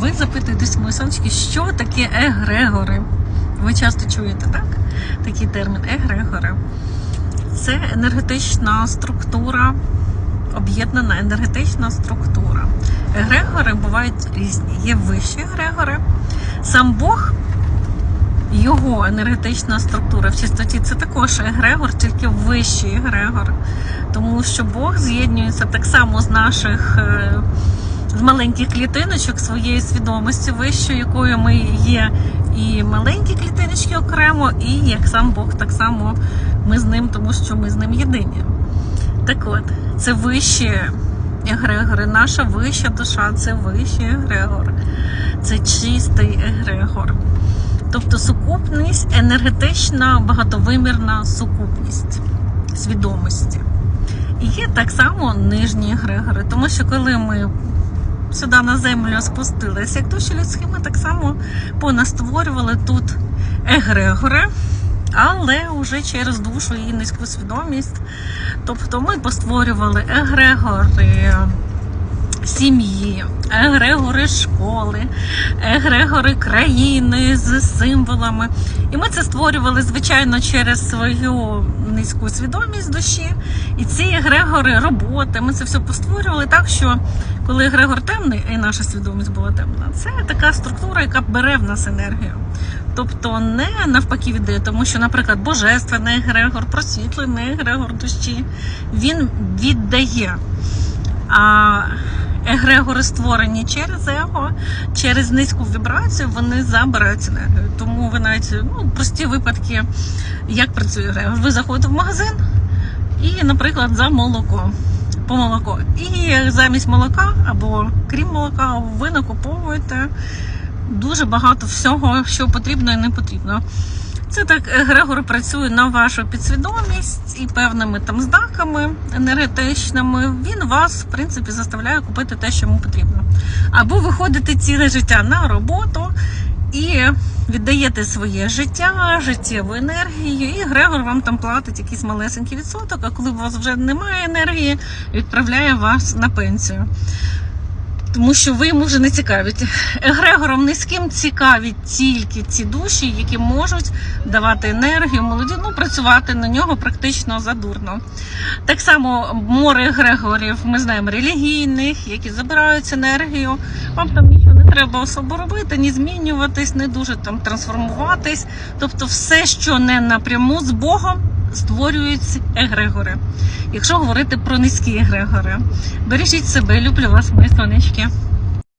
Ви запитуєтесь, мої сонечки, що таке егрегори? Ви часто чуєте, так? Такий термін егрегори. Це енергетична структура, об'єднана енергетична структура. Егрегори бувають різні. Є вищі егрегори. Сам Бог, його енергетична структура в чистоті це також егрегор, тільки вищий егрегор. Тому що Бог з'єднується так само з наших. З маленьких клітиночок своєї свідомості вищої, якою ми є, і маленькі клітиночки окремо, і як сам Бог, так само ми з ним, тому що ми з ним єдині. Так от, це вищі егрегори, наша вища душа це вищий егрегор, це чистий егрегор. Тобто сукупність, енергетична, багатовимірна сукупність свідомості. І є так само нижні егрегори, тому що коли ми сюди на землю спустилися, як душі людські, ми так само понастворювали тут егрегори, але вже через душу і низьку свідомість. Тобто ми постворювали егрегори сім'ї, егрегори школи, егрегори країни з символами. І ми це створювали, звичайно, через свою низьку свідомість душі. І ці егрегори роботи. Ми це все постворювали так, що коли егрегор темний, і наша свідомість була темна, це така структура, яка бере в нас енергію. Тобто не навпаки віддає, тому що, наприклад, божественний егрегор, просвітлений егрегор душі, він віддає. А егрегори створені через его, через низьку вібрацію, вони забирають енергію. Тому ви навіть ну, прості випадки, як працює егрегор. Ви заходите в магазин і, наприклад, за молоко. По молоко. І замість молока або крім молока, ви накуповуєте дуже багато всього, що потрібно і не потрібно. Це так Грегор працює на вашу підсвідомість і певними там знаками енергетичними. Він вас, в принципі, заставляє купити те, що йому потрібно. Або ви ходите ціле життя на роботу і віддаєте своє життя, життєву енергію, і Грегор вам там платить якийсь малесенький відсоток, а коли у вас вже немає енергії, відправляє вас на пенсію. Тому що ви йому вже не цікавить. Егрегором низьким цікаві тільки ці душі, які можуть давати енергію молоді, ну працювати на нього практично задурно. Так само море егрегорів, ми знаємо релігійних, які забирають енергію. Вам там нічого не треба особо робити, ні змінюватись, не дуже там трансформуватись. Тобто, все, що не напряму з Богом. Створюють егрегори. Якщо говорити про низькі егрегори, бережіть себе, люблю вас, мої сонечки.